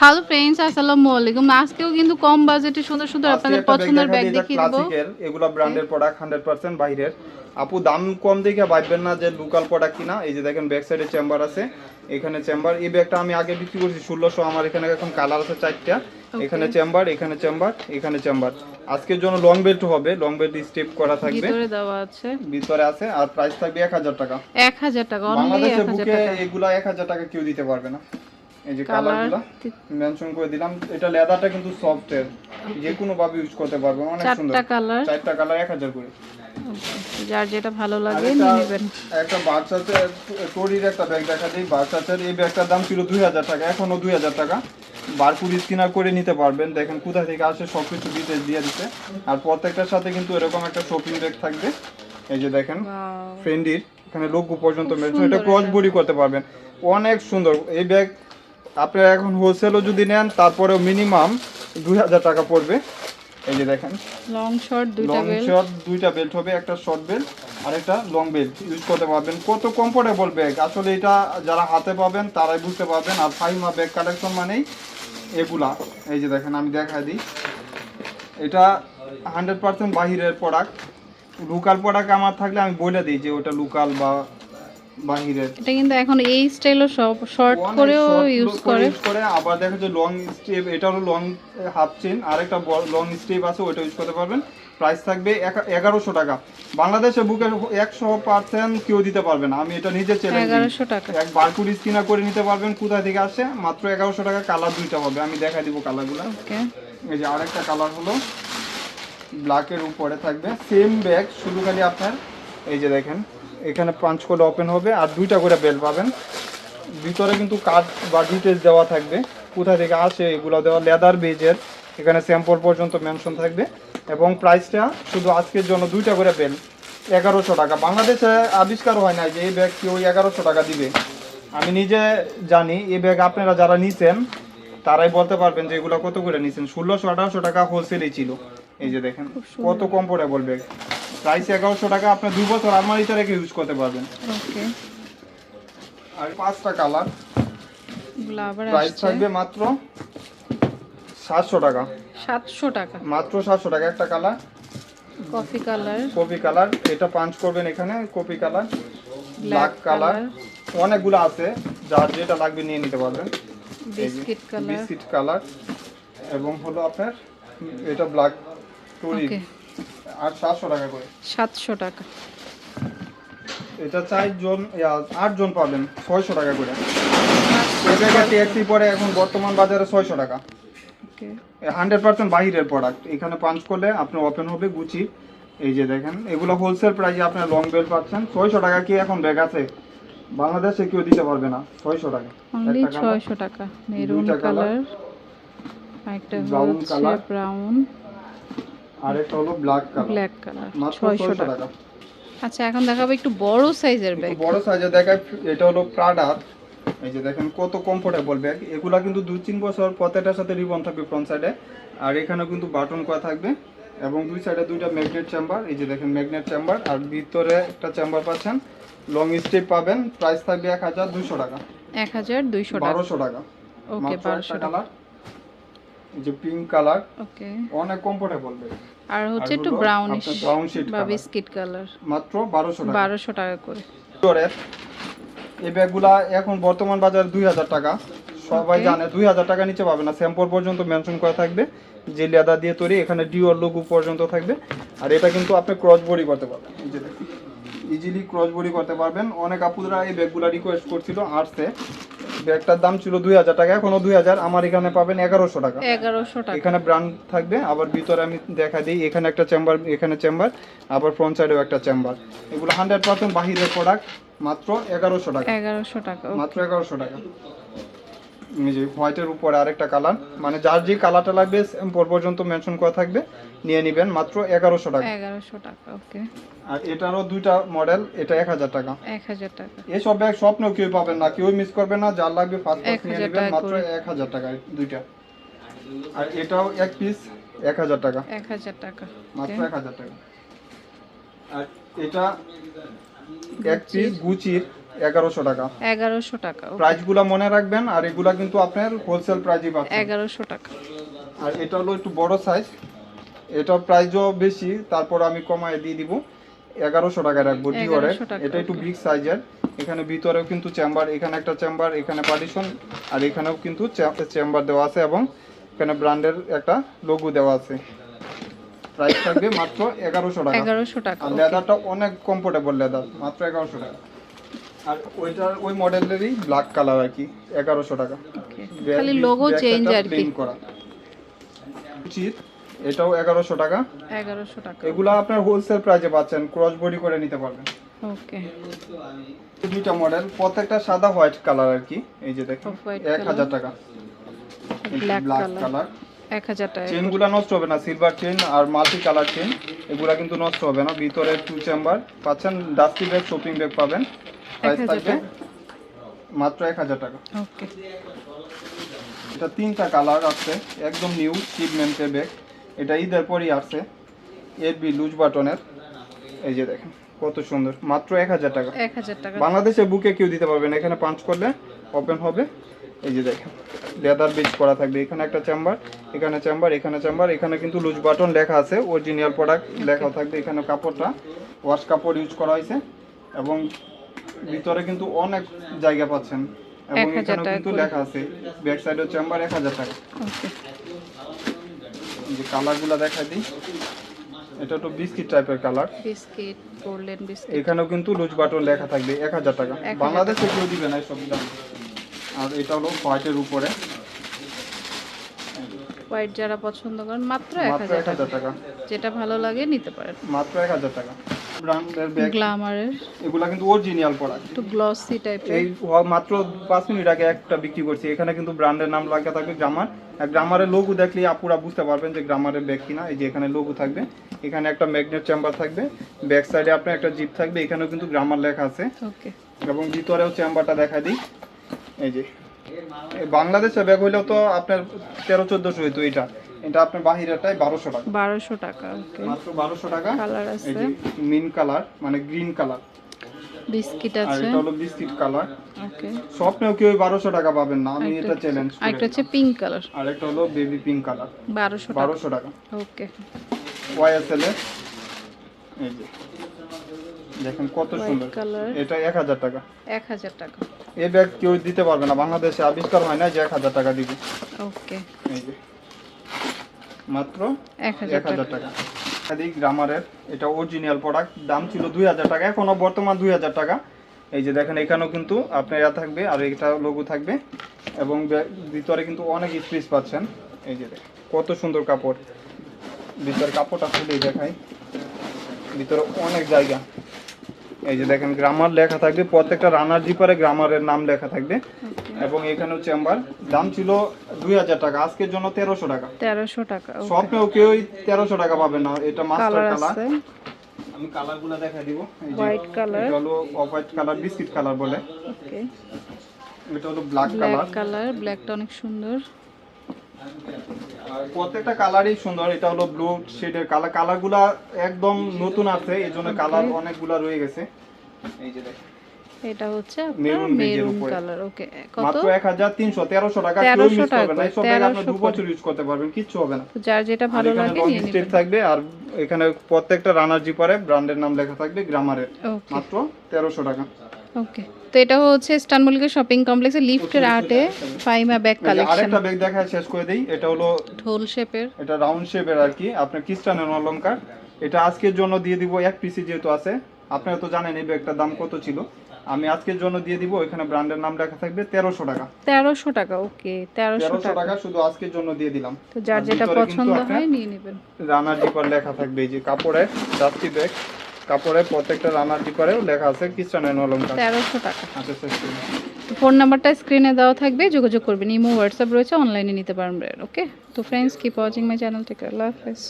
Hello friends আসসালামু আলাইকুম। আজকেও কিন্তু কম বাজেটে সুন্দর সুন্দর আপনাদের পছন্দের ব্যাগ দেখিয়ে দেবো। এগুলা ব্র্যান্ডের প্রোডাক্ট হান্ড্রেড পার্সেন্ট বাইরের। আপু দাম কম দেখে ভাববেন না যে লোকাল প্রোডাক্ট কিনা। এই যে দেখেন ব্যাক সাইডে চেম্বার আছে। এখানে চেম্বার এই ব্যাগটা আমি আগে বিক্রি করছি ষোলোশো আমার এখানে এখন কালার আছে চারটা। এখানে চেম্বার এখানে চেম্বার এখানে চেম্বার আজকের জন্য লং বেল্ট হবে লং বেল্ট স্টেপ করা থাকবে। ভিতরে দেওয়া আছে। ভিতরে আছে আর প্রাইস থাকবে এক হাজার টাকা। এক হাজার টাকা অনলি বাংলাদেশে এক হাজার বুকে টাকা। এগুলা এক হাজার টাকা কেউ দিতে পারবে না। এই যে কালার কালারগুলা মেনশন করে দিলাম। এটা লেদারটা কিন্তু সফট এর। যে কোনো ভাবে ইউজ করতে পারবে অনেক সুন্দর। চারটা কালার চারটা কালার এক হাজার করে। যার যেটা ভালো লাগে নিয়ে নেবেন। একটা বাচ্চাতে টরির একটা ব্যাগ দেখা দিই। বাচ্চাদের এই ব্যাগটার দাম ছিল দুই হাজার টাকা এখনও দুই হাজার টাকা। বারপুর স্কিনার করে নিতে পারবেন। দেখেন কোথা থেকে আসে সব কিছু ডিটেলস দিয়ে দিতে আর প্রত্যেকটার সাথে কিন্তু এরকম একটা শপিং ব্যাগ থাকবে। এই যে দেখেন ফ্রেন্ডির এখানে লোগো পর্যন্ত মেনশন এটা ক্রস। বডি করতে পারবেন। অনেক সুন্দর। এই ব্যাগ আপনারা এখন হোলসেলও যদি নেন তারপরেও মিনিমাম দুই হাজার টাকা পড়বে। এই যে দেখেন। লং শর্ট দুইটা লং শর্ট দুইটা বেল্ট হবে একটা শর্ট বেল্ট আর একটা লং বেল্ট ইউজ করতে পারবেন। কত কমফোর্টেবল ব্যাগ আসলে এটা যারা হাতে পাবেন তারাই বুঝতে পারবেন। আর ফাইমা ব্যাগ কালেকশন মানেই এগুলা। এই যে দেখেন আমি দেখাই দিই। এটা হান্ড্রেড পার্সেন্ট বাহিরের প্রোডাক্ট লোকাল প্রোডাক্ট আমার থাকলে আমি বলে দিই যে ওটা লোকাল বা বাহিরের। এটা কিন্তু এখন এই স্টাইলও সব শর্ট করেও ইউজ করে করে। আবার দেখা যায় long step long half chain আর একটা লং স্টেপ আছে ওইটা ইউজ করতে পারবেন। প্রাইস থাকবে এগারোশো টাকা। বাংলাদেশে বুকের একশো পার্সেন্ট কেউ দিতে পারবে না। আমি এটা নিজে চ্যালেঞ্জ এগারোশো টাকা। এক বারকুড স্কিনার করে নিতে পারবেন কোথা থেকে আসে? মাত্র এগারোশো টাকা কালার দুইটা হবে। আমি দেখাই দিব কালারগুলো ওকে এই যে আরেকটা কালার হলো ব্ল্যাকের উপরে থাকবে। সেম ব্যাগ শুধু খালি আপনার এই যে দেখেন এখানে পাঁচ করে ওপেন হবে আর দুইটা করে বেল পাবেন। ভিতরে কিন্তু কার্ড বা ডিটেলস দেওয়া থাকবে। কোথা থেকে আসে এগুলো দেওয়া লেদার বেজের এখানে স্যাম্পল পর্যন্ত মেনশন থাকবে এবং প্রাইসটা শুধু আজকের জন্য দুইটা করে বেল এগারোশো টাকা। বাংলাদেশে আবিষ্কার হয় না যে এই ব্যাগ কেউ এগারোশো টাকা দিবে। আমি নিজে জানি এই ব্যাগ আপনারা যারা নিছেন তারাই বলতে পারবেন যে এগুলো কত করে নিছেন। ষোলোশো আঠারোশো টাকা হোলসেলেই ছিল। এই যে দেখেন কত কমফোর্টেবল ব্যাগ প্রাইস এগারোশো টাকা। আপনি দু বছর আলমারিতে রেখে ইউজ করতে পারবেন। ওকে। আর পাঁচটা কালার প্রাইস থাকবে মাত্র সাতশো টাকা। সাতশো টাকা। মাত্র সাতশো টাকা একটা colour coffee colour coffee colour এটা পাঞ্চ করবেন এখানে কপি কালার ব্ল্যাক কালার অনেকগুলো আছে। যার যেটা লাগবে নিয়ে নিতে পারবেন। বিস্কিট কালার বিস্কিট কালার এবং হলো আপনার এটা ব্ল্যাক টুরি আর সাতশো টাকা করে। সাতশো টাকা। এটা চারজন আটজন পাবেন ছয়শো টাকা করে। ব্যাগের ট্যাক্সি পরে এখন বর্তমান বাজারে ছয়শো টাকা। ওকে। হান্ড্রেড পার্সেন্ট বাহিরের প্রোডাক্ট এখানে পাঞ্চ করলে আপনার ওপেন হবে গুচি এই যে দেখেন এগুলো হোলসেল প্রাইসে আপনার লং বেল পাচ্ছেন। ছয়শো টাকা কি এখন ব্যাগ আছে? বাংলাদেশে কেউ দিতে পারবে না ছয়শো টাকা। ছয়শো টাকা। মেরুন কালার একটা ব্রাউন আর একটা হলো ব্ল্যাক কালার ব্ল্যাক কালার মাত্র ছয়শো ছয়শো টাকা। টাকা আচ্ছা এখন দেখাবো একটু বড় সাইজের ব্যাগ বড় সাইজে দেখায় এটা হলো প্রাডার এই যে দেখেন কত কমফোর্টেবল ব্যাগ এগুলা কিন্তু দুই তিন বছর প্রত্যেকটার সাথে রিবন থাকবে ফ্রন্ট সাইডে আর এখানেও কিন্তু বাটন করা থাকবে। এবং দুই সাইডে দুইটা ম্যাগনেট চেম্বার এই যে দেখেন ম্যাগনেট চেম্বার আর ভিতরে একটা চেম্বার পাচ্ছেন। লং স্টেপ পাবেন। প্রাইস থাকবে এক হাজার দুইশো টাকা। এক হাজার দুইশো টাকা। বারোশো টাকা। ওকে বারোশো টাকা। যে পিঙ্ক কালার ওকে অনেক কমফোর্টেবল ব্যাগ আর হচ্ছে একটু ব্রাউনিশ brown shade বা বিস্কিট কালার মাত্র বারোশো টাকা। বারোশো টাকা করে। এই ব্যাগগুলা এখন বর্তমান বাজারে দুই হাজার টাকা। সবাই জানে দুই হাজার টাকা নিচে পাবে না। স্যাম্পল পর্যন্ত মেনশন করা থাকবে। যে লেদা দিয়ে তৈরি এখানে ডিওর লোগো পর্যন্ত থাকবে। আর এটা কিন্তু আপনি ক্রস বডি করতে পারবেন। ইজিলি ক্রস বডি করতে পারবেন। অনেক আপুরা এই ব্যাগগুলা রিকোয়েস্ট করছিল আর্টসে ব্যাগটার দাম ছিল দুই হাজার টাকা এখনও দুই হাজার। আমার এখানে পাবেন এগারোশো টাকা। এগারোশো টাকা। এখানে ব্র্যান্ড থাকবে আবার ভিতরে আমি দেখা দিই এখানে একটা চেম্বার এখানে চেম্বার আবার ফ্রন্ট সাইডেও একটা চেম্বার এগুলো হান্ড্রেড পার্সেন্ট বাহিরের প্রোডাক্ট মাত্র এগারোশো টাকা। এগারোশো টাকা মাত্র এগারোশো টাকা। যে হোয়াইটের উপরে আরেকটা কালার মানে যার যে কালারটা লাগবে পর পর্যন্ত মেনশন করা থাকবে নিয়ে নেবেন মাত্র এগারোশো টাকা। এগারোশো টাকা ওকে। আর এটারও দুইটা মডেল এটা এক হাজার টাকা। এক হাজার টাকা। এসব ব্যাগ স্বপ্নেও কেউ পাবেন না কেউ মিস করবে না যার লাগবে ফার্স্ট নিয়ে নেবেন মাত্র। এক হাজার টাকায় দুইটা। আর এটাও এক পিস এক হাজার টাকা। এক হাজার টাকা মাত্র. এক হাজার টাকা। আর এটা এক পিস গুচির এগারোশো টাকা। এগারোশো টাকা প্রাইসগুলো মনে রাখবেন আর এগুলা কিন্তু আপনার হোলসেল পাচ্ছেন। এগারোশো টাকা। আর এটা হলো একটু বড় সাইজ এটার প্রাইসও বেশি তারপর আমি কমায় দিয়ে দিব। এগারোশো টাকায় রাখব ডিওরের এটা একটু বিগ সাইজের এখানে ভিতরেও কিন্তু চেম্বার এখানে একটা চেম্বার এখানে পার্টিশন আর এখানেও কিন্তু চেম্বার দেওয়া আছে এবং এখানে ব্র্যান্ডের একটা লোগো দেওয়া আছে। প্রাইস থাকবে মাত্র এগারোশো টাকা। এগারোশো টাকা লেদারটা অনেক কমফোর্টেবল লেদার মাত্র এগারোশো টাকা। আর ওইটার ওই মডেলেরই ব্ল্যাক কালার আর কি এগারোশো টাকা। খালি লোগো চেঞ্জ আর কি। করা। উচিত এটাও এগারোশো টাকা। এগারোশো টাকা। এগুলো আপনার হোলসেল প্রাইসে পাচ্ছেন ক্রস বডি করে নিতে পারবেন। ওকে দুইটা মডেল প্রত্যেকটা সাদা হোয়াইট কালার আর কি এই যে Off-white এক হাজার টাকা। ব্ল্যাক কালার কালার এক হাজার টাকা। চেনগুলো নষ্ট হবে না সিলভার চেন আর মাল্টি কালার চেন এগুলা কিন্তু নষ্ট হবে না। ভিতরে টু চেম্বার পাচ্ছেন ডাস্টি ব্যাগ শপিং ব্যাগ পাবেন। প্রাইস 1000 থাকবে। মাত্র এক হাজার টাকা। ওকে। এটা তিনটা কালার আছে একদম নিউ শিপমেন্টের ব্যাগ এটা ঈদের পরই এর বি লুজ বাটনের এই যে দেখেন কত সুন্দর মাত্র এক হাজার টাকা। এক হাজার টাকা। বাংলাদেশে বুকে কেউ দিতে পারবে না এখানে পাঞ্চ করলে ওপেন হবে। এই যে দেখেন লেদার বিচ করা থাকবে এখানে একটা চেম্বার এখানে চেম্বার এখানে চেম্বার এখানে কিন্তু লুজ বাটন লেখা আছে অরিজিনাল প্রোডাক্ট লেখা থাকবে এখানে কাপড়টা। ওয়াশ কাপড় ইউজ করা হয়েছে এবং ভিতরে কিন্তু অনেক জায়গা পাচ্ছেন। এবং 1000 এখানে কিন্তু লেখা আছে ব্যাক সাইডের চেম্বার এক হাজার টাকা। ওকে। যে কালারগুলো দেখাই দিই। এটা তো বিস্কিট টাইপের কালার। Biscuit golden biscuit. এখানেও কিন্তু লুজ বাটন লেখা থাকবে এক হাজার টাকা। 1000 বাংলাদেশে কেউ দিবে না সব দাম। আর এটা হলো হোয়াইটের উপরে। হোয়াইট যারা পছন্দ করেন মাত্র এক মাত্র হাজার এক হাজার টাকা। যেটা ভালো লাগে নিতে পারেন। মাত্র এক হাজার টাকা। ব্র্যান্ডের ব্যাগ গ্লামারের এগুলা কিন্তু অরিজিনাল প্রোডাক্ট একটু গ্লসি টাইপের এই মাত্র পাঁচ মিনিট আগে একটা বিক্রি করছি। এখানে কিন্তু ব্র্যান্ডের নাম লাগা থাকবে গ্রামার আর গ্রামারের লোগো দেখলে আপুরা বুঝতে পারবেন যে গ্রামারের ব্যাগ কিনা। এই যে এখানে লোগো থাকবে। এখানে একটা ম্যাগনেট চেম্বার থাকবে। ব্যাক সাইডে আপনার একটা জিপ থাকবে। এখানেও কিন্তু গ্রামার লেখা আছে। ওকে এবং ভিতরেও চেম্বারটা দেখা দিই। এই যে। বাংলাদেশে ব্যাগ হইলেও তো আপনার তেরো চোদ্দশো হইতো এটা। এটা আপনার বাহিরেরটাই বারোশো টাকা। বারোশো টাকা ওকে মাত্র বারোশো টাকা। কালার এই আছে যে মিন কালার মানে গ্রিন কালার বিস্কিট আর এটা হলো বিস্কিট কালার ওকে স্বপ্নেও কেউ টাকা পাবেন না আমি এটা চ্যালেঞ্জ আরেকটা হচ্ছে পিঙ্ক কালার আর একটা হলো বেবি পিঙ্ক কালার টাকা। ওকে ওয়াইএসএল এর। এই যে। দেখেন কত সুন্দর। এটা টাকা। এক হাজার টাকা। এই ব্যাগ কেউ দিতে পারবে না। বাংলাদেশে আবিষ্কার হয় না যে এক হাজার টাকা দিবে। ওকে এই যে। মাত্র এক হাজার টাকা। এদিক গ্রামারের এটা অরিজিনাল প্রোডাক্ট দাম ছিল দুই হাজার টাকা এখনও বর্তমান দুই হাজার টাকা। এই যে দেখেন এখানেও কিন্তু আপনার ইয়া থাকবে আর এটা লোগো থাকবে। এবং ভিতরে কিন্তু অনেক স্পেস পাচ্ছেন। এই যে কত সুন্দর কাপড়। ভিতরে কাপড়টা খুলেই দেখাই। ভিতরে অনেক জায়গা। এই যে দেখেন গ্রামার লেখা থাকবে প্রত্যেকটা রানার জিপারে গ্রামারের নাম লেখা থাকবে। এবং এখানেও চেম্বার দাম ছিল দুই হাজার টাকা আজকের জন্য তেরোশো টাকা। তেরোশো টাকা স্বপ্নেও কেউ তেরোশো টাকা পাবে না এটা মাস্টার কালার আমি কালারগুলা দেখাই দিব। এই যে হোয়াইট কালার এটা হলো off white colour biscuit colour বলে। ওকে এটা হলো ব্ল্যাক ব্ল্যাক কালার কালার ব্ল্যাকটা অনেক সুন্দর। প্রত্যেকটা কালারই সুন্দর এটা হলো ব্লু শেডের কালার কালারগুলা একদম নতুন আছে এই জন্য কালার অনেকগুলা রয়ে গেছে। এই যে দেখেন। এটা হচ্ছে এর মেরুন কালার ওকে কত? মাত্র এক হাজার তিনশো তেরোশো টাকা কেউ 1300 মিস না। সব আপনি 1300 দু বছর ইউজ করতে পারবেন কিচ্ছু হবে না। যার যেটা ভালো লাগে নিয়ে নেবেন। থাকবে আর এখানে প্রত্যেকটা রানার জিপারে ব্র্যান্ডের নাম লেখা থাকবে গ্রামারের মাত্র তেরোশো টাকা। ওকে তো এটা হচ্ছে স্টান শপিং কমপ্লেক্সে লিফটের আটে ফাইমা ব্যাগ কালেকশন আরেকটা ব্যাগ দেখায় শেষ করে দেই। এটা হলো ঢোল শেপের। এটা রাউন্ড শেপের আর কি। আপনার খ্রিস্টানের অলঙ্কার এটা আজকের জন্য দিয়ে দিব এক পিসি যেহেতু আছে। আপনারা তো জানেন এই ব্যাগটার দাম কত ছিল। আমি আজকের জন্য দিয়ে দিব এখানে ব্র্যান্ডের নাম লেখা থাকবে তেরোশো টাকা। তেরোশো টাকা ওকে তেরোশো তেরোশো টাকা। টাকা শুধু আজকের জন্য দিয়ে দিলাম। তো যার যেটা পছন্দ হয় নিয়ে নেবেন। রানার জিপার লেখা থাকবে এই যে কাপড়ে ডাস্টি ব্যাগ কাপড়ে প্রত্যেকটা রানার করে? লেখা আছে খ্রিস্টানের অলঙ্কার তেরোশো টাকা। আচ্ছা তো ফোন নাম্বারটা স্ক্রিনে দেওয়া থাকবে যোগাযোগ করবেন। ইমো হোয়াটসঅ্যাপ রয়েছে অনলাইনে নিতে পারবেন ওকে? তো friends keep watching my channel থেকে আল্লাহ হাফেজ।